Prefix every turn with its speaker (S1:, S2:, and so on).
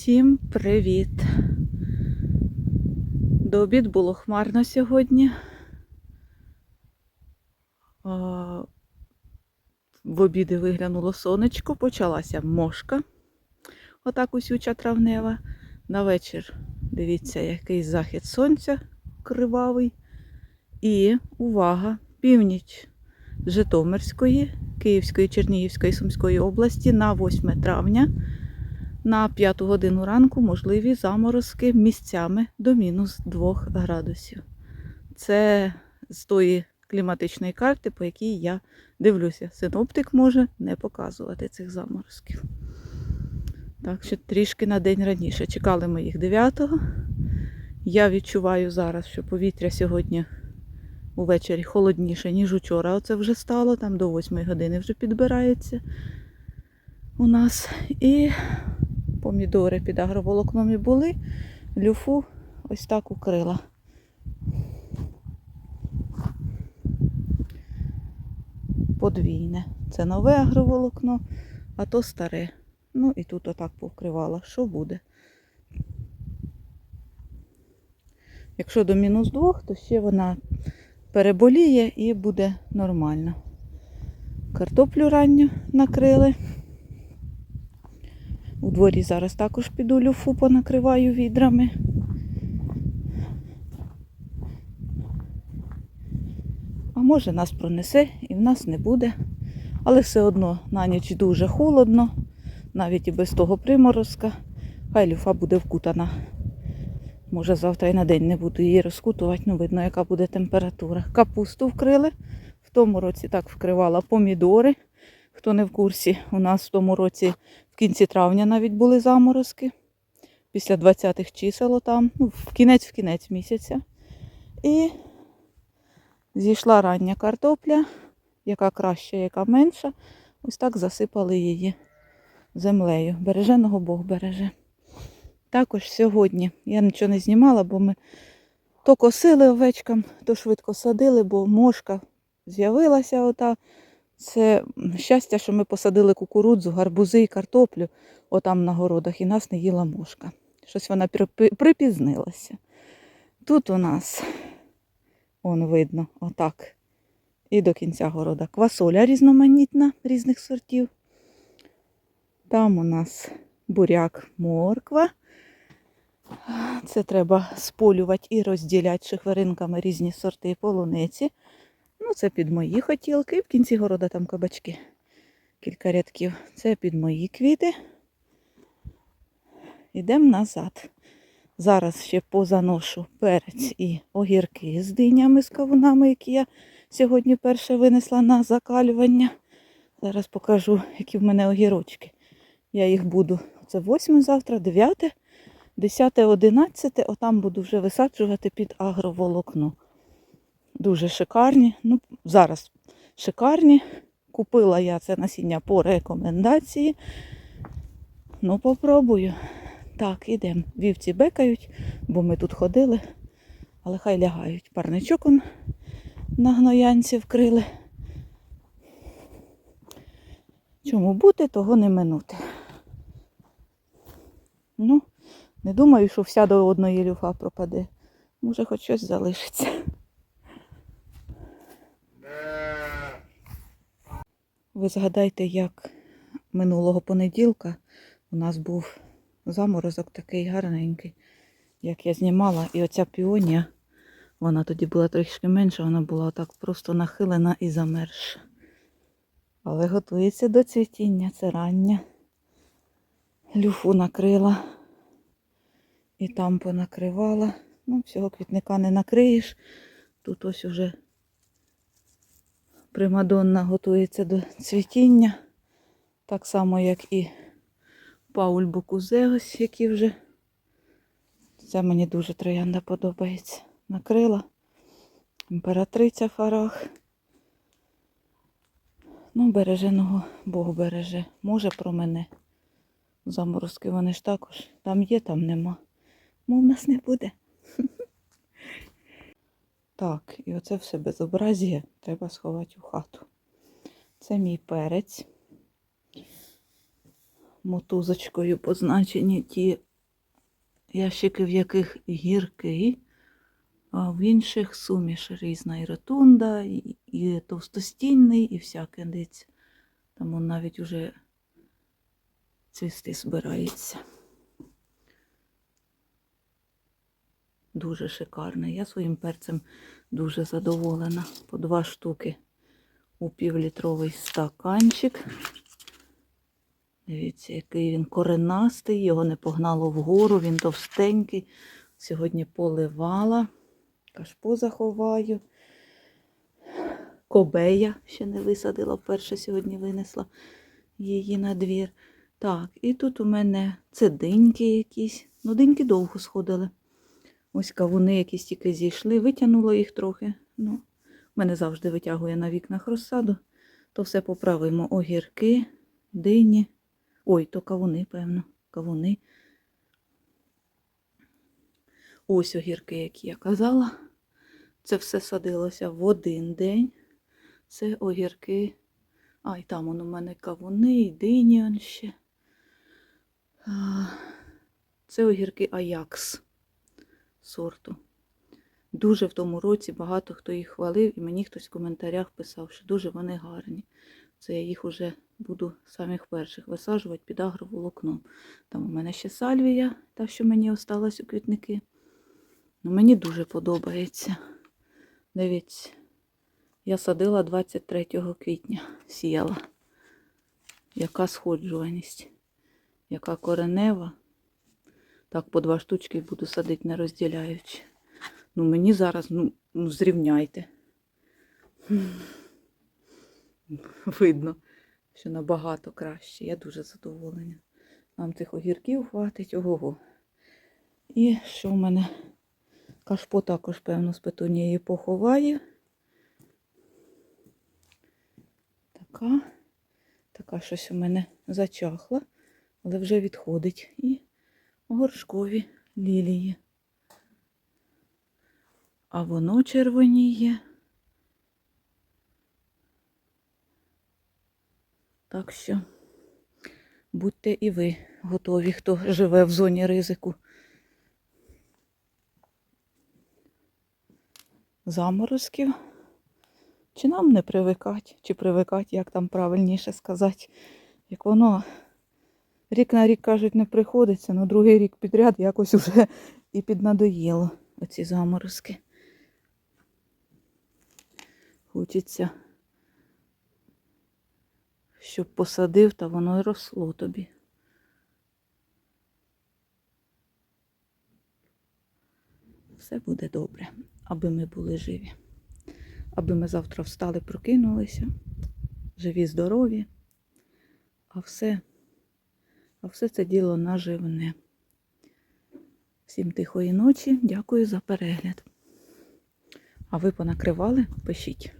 S1: Всім привіт! До обід було хмарно сьогодні. В обіди виглянуло сонечко, почалася мошка. Отак усюча травнева. На вечір, дивіться, який захід сонця кривавий. І увага! Північ Житомирської, Київської, Чернігівської, Сумської області на 8 травня. На 5 годину ранку можливі заморозки місцями до мінус 2 градусів. Це з тої кліматичної карти, по якій я дивлюся. Синоптик може не показувати цих заморозків. Так що трішки на день раніше. Чекали ми їх 9-го. Я відчуваю зараз, що повітря сьогодні увечері холодніше, ніж учора. Оце вже стало, там до 8 години вже підбирається у нас. І помідори під агроволокном і були, люфу ось так укрила. Подвійне. Це нове агроволокно, а то старе. Ну і тут отак повкривала. Що буде? Якщо до мінус двох, то ще вона переболіє і буде нормально. Картоплю ранню накрили. У дворі зараз також піду люфу понакриваю відрами. А може нас пронесе і в нас не буде. Але все одно на ніч дуже холодно, навіть і без того приморозка. Хай люфа буде вкутана. Може завтра і на день не буду її розкутувати, ну видно, яка буде температура. Капусту вкрили. В тому році так вкривала помідори. Хто не в курсі, у нас в тому році в кінці травня навіть були заморозки. Після 20-х чисел там, ну, в кінець в кінець місяця. І зійшла рання картопля, яка краща, яка менша. Ось так засипали її землею. Береженого Бог береже. Також сьогодні я нічого не знімала, бо ми то косили овечкам, то швидко садили, бо мошка з'явилася ота. Це щастя, що ми посадили кукурудзу, гарбузи і картоплю отам на городах, і нас не їла мошка. Щось вона припізнилася. Тут у нас, он видно, отак. І до кінця города квасоля різноманітна різних сортів. Там у нас буряк, морква. Це треба сполювати і розділяти шихверинками різні сорти полуниці. Ну, це під мої хотілки. І в кінці города там кабачки. Кілька рядків. Це під мої квіти. Йдемо назад. Зараз ще позаношу перець і огірки з динями, з кавунами, які я сьогодні перше винесла на закалювання. Зараз покажу, які в мене огірочки. Я їх буду. Це 8 завтра, 9, 10, 11. Отам буду вже висаджувати під агроволокно. Дуже шикарні. Ну, зараз шикарні. Купила я це насіння по рекомендації. Ну, попробую. Так, ідемо. Вівці бекають, бо ми тут ходили, але хай лягають. Парничок он на гноянці вкрили. Чому бути, того не минути. Ну, не думаю, що вся до одної люфа пропаде. Може, хоч щось залишиться. Ви згадайте, як минулого понеділка у нас був заморозок такий гарненький, як я знімала. І оця піонія, вона тоді була трішки менша, вона була так просто нахилена і замерша. Але готується до цвітіння, це рання. Люфу накрила і там понакривала. Ну, всього квітника не накриєш. Тут ось уже Примадонна готується до цвітіння. Так само, як і Пауль Бокузе, ось які вже. Це мені дуже троянда подобається. Накрила. Імператриця фарах. Ну, береженого Бог береже. Може про мене. Заморозки вони ж також. Там є, там нема. Мов нас не буде. Так, і оце все безобразія треба сховати у хату. Це мій перець. Мотузочкою позначені ті ящики, в яких гіркий, а в інших суміш різна і ротунда, і, і товстостінний, і всяке десь. Там навіть уже цвісти збирається. Дуже шикарний. Я своїм перцем дуже задоволена. По два штуки у півлітровий стаканчик. Дивіться, який він коренастий, його не погнало вгору, він товстенький. Сьогодні поливала, кашпо заховаю. Кобея ще не висадила, вперше сьогодні винесла її на двір. Так, і тут у мене це диньки якісь. Ну, диньки довго сходили. Ось кавуни якісь тільки зійшли, витягнуло їх трохи. Ну, в мене завжди витягує на вікнах розсаду. То все поправимо. Огірки, дині. Ой, то кавуни, певно, кавуни. Ось огірки, які я казала. Це все садилося в один день. Це огірки. А, і там он у мене кавуни, і дині ще. Це огірки Аякс сорту. Дуже в тому році багато хто їх хвалив, і мені хтось в коментарях писав, що дуже вони гарні. Це я їх уже буду самих перших висаджувати під агроволокном. Там у мене ще сальвія, та, що мені осталась у квітники. Ну, мені дуже подобається. Дивіться, я садила 23 квітня, сіяла. Яка сходжуваність, яка коренева. Так, по два штучки буду садити, не розділяючи. Ну, мені зараз, ну, ну зрівняйте. Видно, що набагато краще. Я дуже задоволена. Нам цих огірків хватить, ого-го. І що в мене? Кашпо також, певно, з петунією поховає. Така, така щось у мене зачахла, але вже відходить. І горшкові лілії. А воно червоніє. Так що будьте і ви готові, хто живе в зоні ризику. Заморозків. Чи нам не привикать, чи привикать, як там правильніше сказати, як воно рік на рік, кажуть, не приходиться, але другий рік підряд якось уже і піднадоїло оці заморозки. Хочеться, щоб посадив, та воно й росло тобі. Все буде добре, аби ми були живі, аби ми завтра встали, прокинулися, живі, здорові, а все, а все це діло наживне. Всім тихої ночі, дякую за перегляд. А ви понакривали? Пишіть.